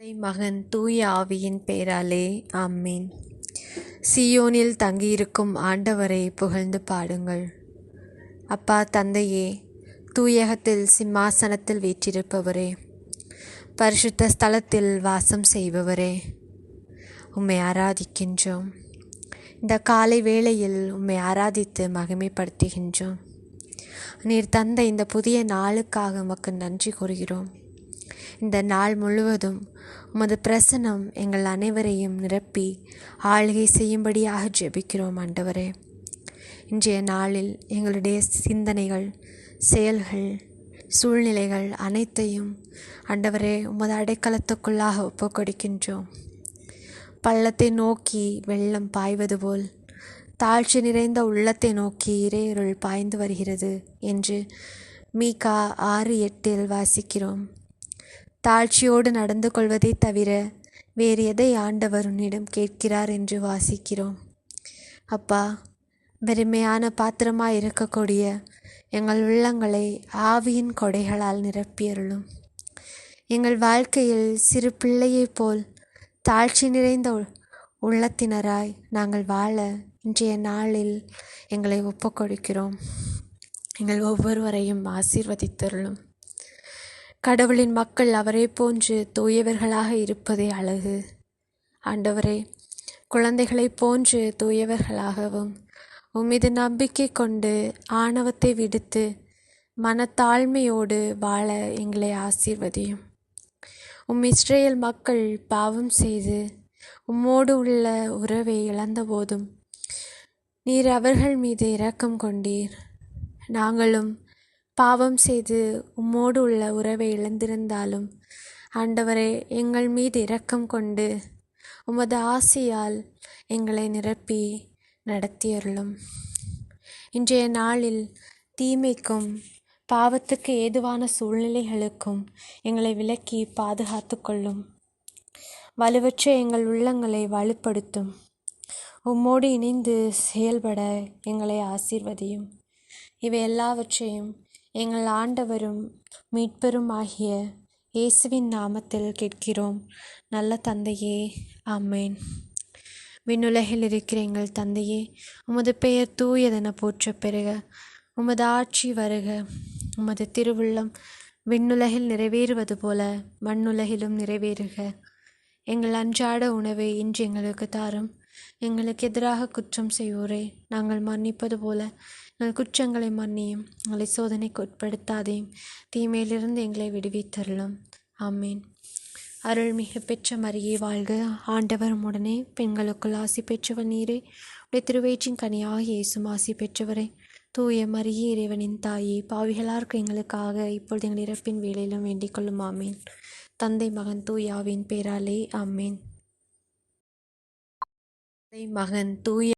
தந்தை மகன் தூய ஆவியின் பெயராலே ஆமீன். சியோனில் தங்கியிருக்கும் ஆண்டவரை புகழ்ந்து பாடுங்கள். அப்பா தந்தையே தூயகத்தில் சிம்மாசனத்தில் வீற்றிருப்பவரே பரிசுத்த ஸ்தலத்தில் வாசம் செய்பவரே உம்மை ஆராதிக்கின்றோம். இந்த காலை வேளையில் உம்மை ஆராதித்து மகிமைப்படுத்துகின்றோம். நீர் தந்த இந்த புதிய நாளுக்காக உமக்கு நன்றி கூறுகிறோம். இந்த நாள் முழுவதும் உமது பிரசனம் எங்கள் அனைவரையும் நிரப்பி ஆளுகை செய்யும்படியாக ஜெபிக்கிறோம் ஆண்டவரே. இன்றைய நாளில் எங்களுடைய சிந்தனைகள் செயல்கள் சூழ்நிலைகள் அனைத்தையும் ஆண்டவரே உமது அடைக்கலத்துக்குள்ளாக ஒப்புக்கொடுக்கின்றோம். பள்ளத்தை நோக்கி வெள்ளம் பாய்வது போல் தாழ்ச்சி நிறைந்த உள்ளத்தை நோக்கி இறையருள் பாய்ந்து வருகிறது என்று மீகா ஆறு எட்டில் வாசிக்கிறோம். தாழ்ச்சியோடு நடந்து கொள்வதை தவிர வேறு எதை ஆண்டவர் உன்னிடம் கேட்கிறார் என்று வாசிக்கிறோம். அப்பா வெறுமையான பாத்திரமாக இருக்கக்கூடிய எங்கள் உள்ளங்களை ஆவியின் கொடைகளால் நிரப்பியருளும். எங்கள் வாழ்க்கையில் சிறு பிள்ளையைப் போல் தாழ்ச்சி நிறைந்த உள்ளத்தினராய் நாங்கள் வாழ இன்றைய நாளில் எங்களை ஒப்புக்கொடுக்கிறோம். எங்கள் ஒவ்வொருவரையும் ஆசீர்வதித்தருளும். கடவுளின் மக்கள் அவரை போன்று தூயவர்களாக இருப்பதே அழகு. ஆண்டவரே குழந்தைகளைப் போன்று தூயவர்களாகவும் உம்மீது நம்பிக்கை கொண்டு ஆணவத்தை விடுத்து மனத்தாழ்மையோடு வாழ எங்களை ஆசீர்வதியும். உம் இஸ்ரேல் மக்கள் பாவம் செய்து உம்மோடு உள்ள உறவை இழந்தபோதும் நீர் அவர்கள் மீது இரக்கம் கொண்டீர். நாங்களும் பாவம் செய்து உம்மோடு உள்ள உறவை இழந்திருந்தாலும் ஆண்டவரே எங்கள் மீது இரக்கம் கொண்டு உமது ஆசையால் எங்களை நிரப்பி நடத்தியருளும். இன்றைய நாளில் தீமைக்கும் பாவத்துக்கு ஏதுவான சூழ்நிலைகளுக்கும் எங்களை விலக்கி பாதுகாத்து கொள்ளும். வலுவற்ற எங்கள் உள்ளங்களை வலுப்படுத்தும். உம்மோடு இணைந்து செயல்பட எங்களை ஆசீர்வதியும். இவை எல்லாவற்றையும் எங்கள் ஆண்டவரும் மீட்பரும் ஆகிய இயேசுவின் நாமத்தில் கேட்கிறோம். நல்ல தந்தையே ஆமேன். விண்ணுலகில் இருக்கிற எங்கள் தந்தையே உமது பெயர் தூயதென போற்ற பெறுக. உமது ஆட்சி வருக. உமது திருவுள்ளம் விண்ணுலகில் நிறைவேறுவது போல மண்ணுலகிலும் நிறைவேறுக. எங்கள் அன்றாட உணவை இன்று எங்களுக்கு தாரும். எங்களுக்கு எதிராக குற்றம் செய்வோரே. நாங்கள் மன்னிப்பது போல. எங்கள் குற்றங்களை மன்னியும். எங்களை சோதனைக்கு உட்படுத்தாதையும் தீமையிலிருந்து எங்களை விடுவித்தருளும். ஆமீன். அருள்மிகு பெற்ற மரியே வாழ்க. ஆண்டவர் உடனே பெண்களுக்குள் ஆசி பெற்றவர் நீரே. உடைய திருவயிற்றின் கனியாக இயேசும் ஆசி பெற்றவரே. தூய மரியே இறைவனின் தாயே பாவிகளார்க்கு எங்களுக்காக இப்பொழுது எங்கள் இறப்பின் வேலையிலும் வேண்டிக் கொள்ளும். ஆமீன். தந்தை மகன் தூயாவின் பேராலே. ஆமீன். தந்தை மகன் தூய